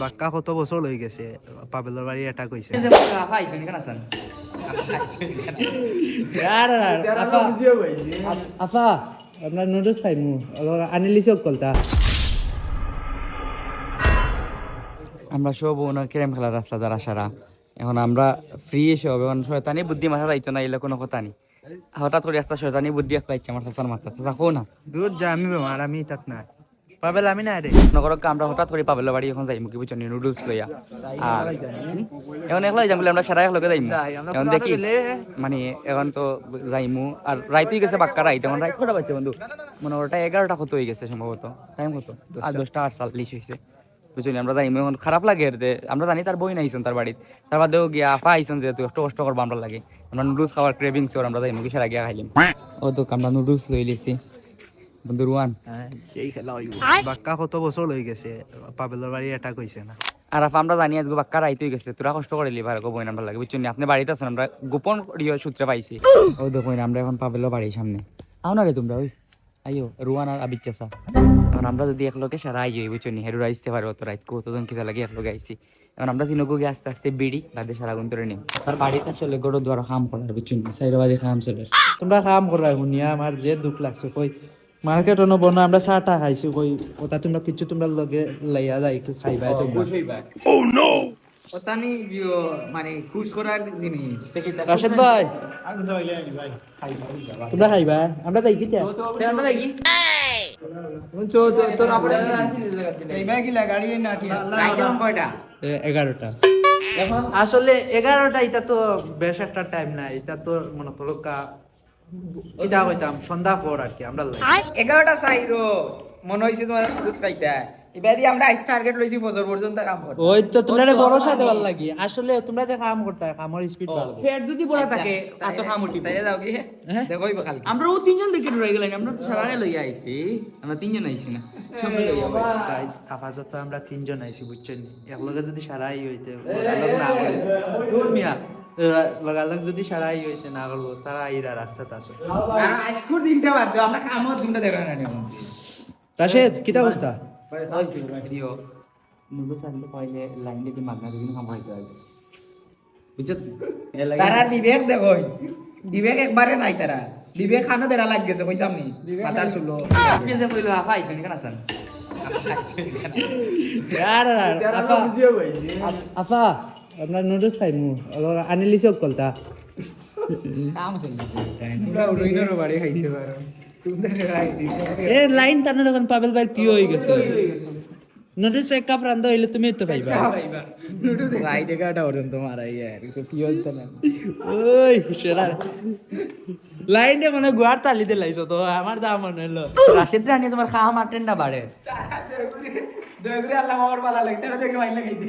বাক্কা কত বছর হয়ে গেছে? পাবেলের বাড়ি এটা কইছে আফা। আপনার নুডলস খাইমু আনিলি চোখ কলতা আমরা সব ওনার ক্যারাম খেলার রাস্তা যারা সারা। এখন আমরা ফ্রি এসে হবে। এখন শয়তানি বুদ্ধি মাথা যাইতো না এলে কোনো কথা নেই। হঠাৎ করে একটা শয়তানি বুদ্ধি একটা ইচ্ছে আমার চাচার মাথা চাচা কো না। দূর যা আমি বেমার আমি তাত নাই। পাবেল আমি নাই রে। নগর আমরা হঠাৎ করে পাবেল বাড়ি এখন যাই মুখি বুঝছ? নুডলস লইয়া। আর এখন একলাই যাম বলে আমরা সারা একলগে যাইমু। এখন দেখি মানে এখন তো যাইমু। আর রাইতেই গেছে বাক্কা রাইতে। এখন রাইত কটা বাজছে বন্ধু? মনে ওটা এগারোটা কত হয়ে গেছে সম্ভবত। টাইম কত? আর দশটা আটচল্লিশ হয়েছে। বুঝলি আমরা যাইমু এখন খারাপ লাগে আর যে আমরা জানি তার বই নাইছুন তার বাড়িতে। তার বাদেও গিয়া আপা আইসুন যেহেতু একটু কষ্ট করব আমরা লাগে। আমরা নুডলস খাওয়ার ক্রেভিংস আমরা যাইমু কিসের গিয়া খাইলিম? ও তো আমরা নুডলস লই লিছি। বন্ধু রুয়ান বাক্কা কত বছর হয়ে গেছে? পাবেলের বাড়ি এটা কইছে না। আর আমরা জানি আজকে বাক্কা রাইতে গেছে। তোরা কষ্ট করে লিবার গো বইন আমরা লাগে। বুঝছেন আপনি বাড়িতে আছেন আমরা গোপন রিয় সূত্রে পাইছি। ও দেখো আমরা এখন পাবেলো বাড়ির সামনে। আও না রে তোমরা ওই আইও রুয়ান আর আবির চাষা এখন আমরা যদি একলগে সারা আইও বুঝছেন হেরু রাইতে পারো তো রাইত। কতজন লাগে একলগে আইছি। এখন আমরা তিনকু গিয়ে আস্তে আস্তে বিড়ি বাদে সারা গুণ করে নিম। তার বাড়িতে আসলে গরু দ্বারা খাম করার বুঝছেন সাইড বাদে খাম চলে। তোমরা কাম করা শুনিয়া আমার যে দুঃখ লাগছে কই? মার্কেট অন বনা আমরা চাটা খাইছি কই ওটা তোমরা কিছু তোমরা লগে লাইয়া যাই কি খাইবা তোমরা। ওতানি জিও মানে খুশ করার জিনিস। রাশেদ ভাই। তোমরা খাইবা আমরা যাই কিতা? তো তো তোর আপরে এই ব্যাগ কি লাগাড়ি না কি লাইট কয়টা? এ- এগারোটা। আসলে এগারোটা এটা তো বেশ একটা টাইম নাই। এটা তো মনে করো কা কইতাম সন্ধ্যা পর আর কি আমরা এগারোটা সাইরো মনে হইছে তোমার খুশ খাইতা এবার আমরা টার্গেট লইছি বছর পর্যন্ত কাম করতে ওই তো তোমরা ভরসা দেওয়ার লাগি আসলে তোমরা যে কাম করতে কামর স্পিড ভালো ফের যদি বলা থাকে এত খাম উঠিব তাই যাও কি দেখোই বা আমরা ও তিনজন দেখে রয়ে গেলেন আমরা তো আইছি আমরা তিনজন আইছি না সবাই লইয়া গাইজ আপাতত আমরা তিনজন আইছি বুঝছেন একলগে যদি সারাই হইতে না মিয়া লগালগ যদি সারাই হইতে না করব তারা আইরা রাস্তাতে আসো আর আজকুর দিনটা বাদ দাও আমরা কামও দিনটা দেখো না রাশেদ কিতা অবস্থা? মুগো চাইলে পাইলে লাইন দিয়ে মাগনা দিন কাম হইতে হবে। বুঝছ? তারা বিবেক দেখোই। বিবেক একবারে নাই তারা। বিবেক খানো বেড়া লাগ গেছে কইতাম নি। মাথার চুলো। আপনি যে কইলো আফা আইছেন কেন আছেন? আফা আপনার নুডলস খাইমু আনিলি চোখ কলতা। কাম চলি তোমরা উড়ইনোর বাড়ি খাইতে পারো তোমরা এ লাইন টানা যখন পাবেল ভাই প্রিয় হয়ে গেছে। নুডলস এক কাপ রান্ধা হইলে তুমি তো পাইবা। রাইড এগারোটা পর্যন্ত মারাই আর তো পিওর তো না ওই সেরা লাইনে মানে গুয়ার তালিতে লাইছো তো আমার দাম মনে হলো। রাশেদ রানি তোমার খাম আটেন্ডা বাড়ে দয়া করে আল্লাহ আমার ভালো লাগে তারা দেখে মাইল লাগাই দি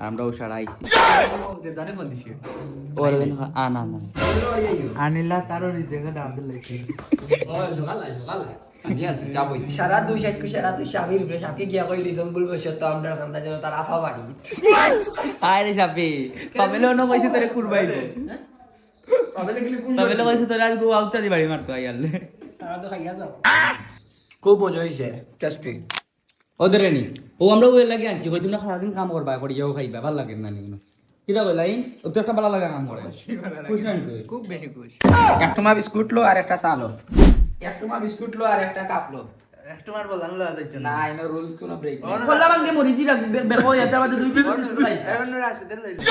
আর আমরা ও সারা আইছি। জানে ফোন দিছি ওর আ না না। আনিলা তারও রিজেকে ডালতে লাইছে সারা দুই সাইজ সারা দুই সাবির উপরে। সাপকে গিয়া কই লিসন বলব সত্য আমরা যেন তার আফা বাড়ি। আয় রে সাপে পাবেলে অন্য কইছে তোরে কুরবাইবো পাবেলে কইছে তোরে আজ গো আউটা দি বাড়ি মারতো আইয়ালে খুব মজা হয়েছে টেস্টি ওদের নি। ও আমরা ওই লাগে আনছি হয়তো না সারাদিন কাম করবা করি যাও খাইবা ভালো লাগে না নিগুলো কিটা কইলাই ও তো একটা ভালো লাগা কাম করে। খুশ না তুই খুব বেশি খুশ। এক টুমা বিস্কুট লো আর একটা চা লো। এক টুমা বিস্কুট লো আর একটা কাপ লো। একটু মার বলান লা যাইতে না। ইনো রুলস কোনো ব্রেক কল্লা বাঙ্গে মরিজি রাখ বেকো এটা বাদে দুই পিস খাই এখন রাশেদের লাইছে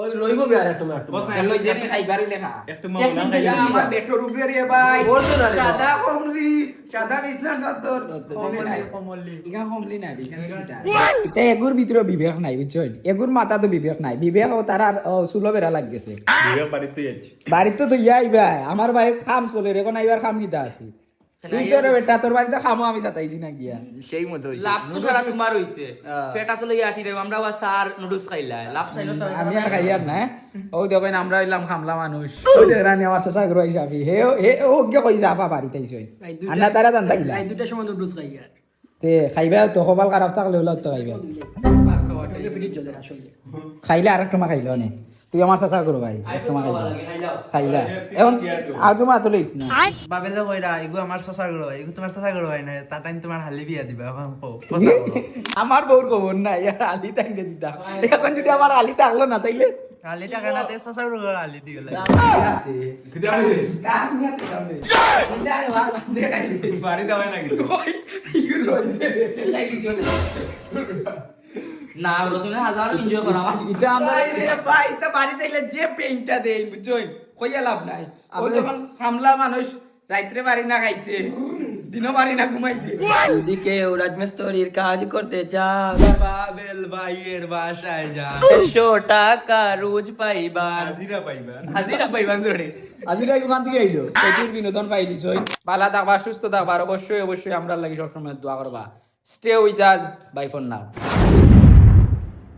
ওই রইব বে আর একটা। একটু লই খাইবারই লেখা একটু আমার উপরে রে ভাই বলতো না সাদা কমলি সাদা বিছনার চাদর। কমলি কমলি। ইগা কমলি না এটা এগুর ভিতরে বিবেক নাই বুঝছেন? এগুর মাথা তো বিবেক নাই। বিবেক ও তারা ও সুলো বেড়া লাগ গেছে বাড়িতে তো ইয়াই ভাই আমার বাড়িতে খাম চলে রে কোন আইবার খাম কিতা আছে? তুই তো বেটা তোর বাড়িতে খামো আমি সাতাইছি না গিয়া সেই মতো লাভ তো সারা তোমার হইছে পেটা তো লইয়া আটি দেব আমরা সার নুডলস খাইলা লাভ চাইলো তো আমি আর খাই আর না ও দেখেন আমরা হইলাম খামলা মানুষ ওই যে রানী আমার চাচা ঘর হিসাবে হে হে ও কে কই যা আপা বাড়িতে আইছে আন্না তারা জানতা গিলা এই দুটার সময় নুডলস খাই আর তে খাইবা তো কপাল খারাপ থাকলে হলো তো খাইবা খাইলে আর একটা মা খাইল নে তুই আমার চাচা করো ভাই মা খাইলা খাইলা এখন আর তোমার তো লইছ না। বাবেলে কইরা এগু আমার সসার গড় ভাই এগু তোমার সসার গড় ভাই না তাতাই তোমার হালি বিয়া দিবা এখন কও কথা বলো। আমার বউর খবর নাই আর আলি তাকে দিতাম এখন যদি আমার আলি থাকল না তাইলে? হালি টাকা না তে সসার গড় হালি দিও লাগে। না হাজার এনজয় করো আমার এটা আমরা ভাই এটা বাড়িতে এলে যে পেইন্টটা দেই বুঝছই কইয়া লাভ নাই। ও যখন কামলা মানুষ রাত্রে বাড়ি না খাইতে দিনও বাড়ি না ঘুমাইতে। যদি কেউ রাজমিস্ত্রির কাজ করতে চান বাবেল ভাইয়ের বাসায় যা। একশো টাকা রোজ পাইবার। হাজিরা পাইবান ধরে হাজিরা ওখান থেকে আইলো। প্রচুর বিনোদন পাইলি সই। ভালো থাকবা সুস্থ থাকবা অবশ্যই অবশ্যই আমরা লাগি সবসময় দোয়া করবা। Stay with us by phone now